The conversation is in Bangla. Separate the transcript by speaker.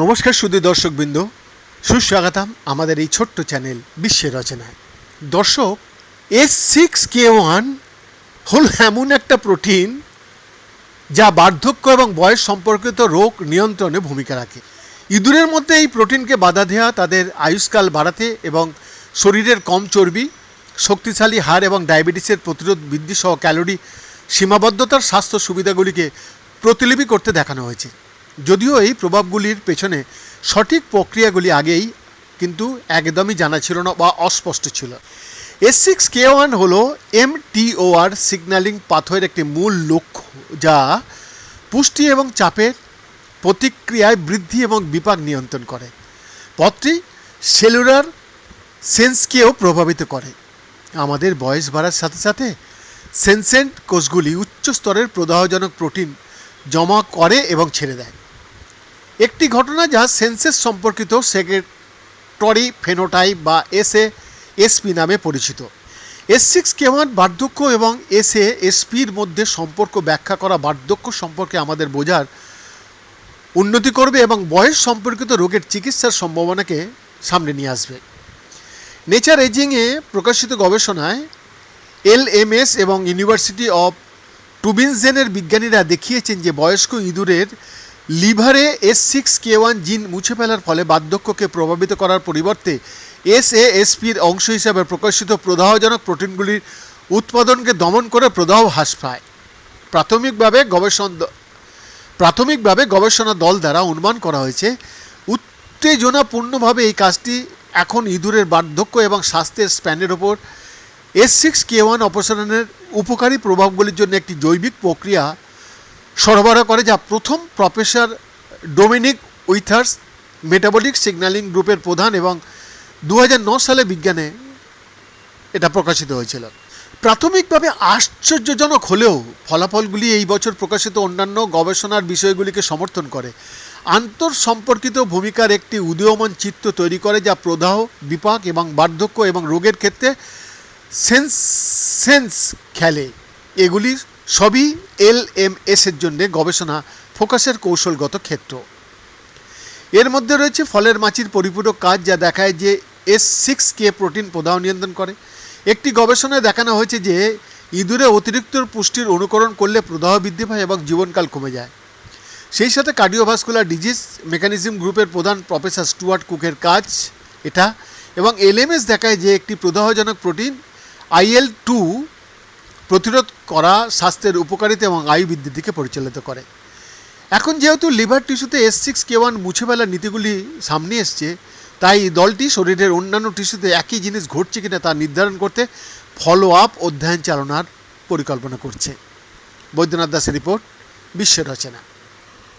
Speaker 1: নমস্কার সুদী দর্শকবৃন্দ, সুস্বাগতম আমাদের এই ছোট্ট চ্যানেল বিশ্বের রচনায়। দর্শক এস সিক্স কে ওয়ান হল এমন একটা প্রোটিন যা বার্ধক্য এবং বয়স সম্পর্কিত রোগ নিয়ন্ত্রণে ভূমিকা রাখে। ইঁদুরের মধ্যে এই প্রোটিনকে বাধা দেওয়া তাদের আয়ুষ্কাল বাড়াতে এবং শরীরের কম চর্বি, শক্তিশালী হাড় এবং ডায়াবেটিসের প্রতিরোধ বৃদ্ধি সহ ক্যালোরি সীমাবদ্ধতার স্বাস্থ্য সুবিধাগুলিকে প্রতিলিপি করতে দেখানো হয়েছে। যদিও এই প্রভাবগুলির পেছনে সঠিক প্রক্রিয়াগুলি আগেই কিন্তু একদমই জানা ছিল না বা অস্পষ্ট ছিল। এস সিক্স কে ওয়ান হল M T O R signalling পাথয়ের একটি মূল লক্ষ্য, যা পুষ্টি এবং চাপের প্রতিক্রিয়ায় বৃদ্ধি এবং বিপাক নিয়ন্ত্রণ করে। পথটি সেলুলার সেন্সকেও প্রভাবিত করে। আমাদের বয়স বাড়ার সাথে সাথে সেনসেন্ট কোষগুলি উচ্চ স্তরের প্রদাহজনক প্রোটিন জমা করে এবং ছেড়ে দেয়। একটি ঘটনা যা সেন্সেস সম্পর্কিত সেক্রেটরি ফেনোটাইপ বা এসএ এসপি নামে পরিচিত। এস সিক্স কেওয়ান বার্ধক্য এবং এস এসএ এসপির মধ্যে সম্পর্ক ব্যাখ্যা করা বার্ধক্য সম্পর্কে আমাদের বোঝার উন্নতি করবে এবং বয়স সম্পর্কিত রোগের চিকিৎসার সম্ভাবনাকে সামনে নিয়ে আসবে। নেচার এজিংয়ে প্রকাশিত গবেষণায় এলএমএস এবং ইউনিভার্সিটি অফ টুবিনজেনের বিজ্ঞানীরা দেখিয়েছেন যে বয়স্ক ইঁদুরের লিভারে এস সিক্স কে ওয়ান জিন মুছে ফেলার ফলে বার্ধক্যকে প্রভাবিত করার পরিবর্তে এস এসপির অংশ হিসাবে প্রকাশিত প্রদাহজনক প্রোটিনগুলির উৎপাদনকে দমন করে প্রদাহ হ্রাস পায়। প্রাথমিকভাবে গবেষণ প্রাথমিকভাবে গবেষণা দল দ্বারা অনুমান করা হয়েছে, উত্তেজনাপূর্ণভাবে এই কাজটি এখন ইঁদুরের বার্ধক্য এবং স্বাস্থ্যের স্প্যানের ওপর এস সিক্স কে ওয়ান অপসারণের উপকারী প্রভাবগুলির জন্য একটি জৈবিক প্রক্রিয়া সরবরাহ করে, যা প্রথম professor Dominic Withers metabolic signalling গ্রুপের প্রধান এবং দু সালে বিজ্ঞানে এটা প্রকাশিত হয়েছিল। প্রাথমিকভাবে আশ্চর্যজনক হলেও ফলাফলগুলি এই বছর প্রকাশিত অন্যান্য গবেষণার বিষয়গুলিকে সমর্থন করে। আন্তর সম্পর্কিত ভূমিকার একটি উদীয়মান চিত্র তৈরি করে, যা প্রদাহ, বিপাক এবং বার্ধক্য এবং রোগের ক্ষেত্রে সেন্স সেন্স খেলে। এগুলি সবই এল এম এসের জন্য গবেষণা ফোকাসের কৌশলগত ক্ষেত্র। এর মধ্যে রয়েছে ফলের মাছির পরিপূরক কাজ যা দেখায় যে এস সিক্স কে প্রোটিন প্রদাহ নিয়ন্ত্রণ করে। একটি গবেষণায় দেখানো হয়েছে যে ইঁদুরে অতিরিক্ত পুষ্টির অনুকরণ করলে প্রদাহ বৃদ্ধি পায় এবং জীবনকাল কমে যায়। সেই সাথে কার্ডিওভাস্কুলার ডিজিজ মেকানিজম গ্রুপের প্রধান প্রফেসর স্টুয়ার্ট কুকের কাজ এটা। এবং এলএমএস দেখায় যে একটি প্রদাহজনক প্রোটিন আইএল টু প্রতিরোধ করা স্বাস্থ্যের উপকারিতা এবং আয়ু বৃদ্ধির দিকে পরিচালিত করে। এখন যেহেতু লিভার টিস্যুতে এস সিক্স কে ওয়ান মুছে ফেলার নীতিগুলি সামনে এসছে, তাই দলটি শরীরের অন্যান্য টিস্যুতে একই জিনিস ঘটছে কিনা তা নির্ধারণ করতে ফলো আপ অধ্যয়ন চালানোর পরিকল্পনা করছে। বৈদ্যনাথ দাসের রিপোর্ট, বিশ্ব রচনা।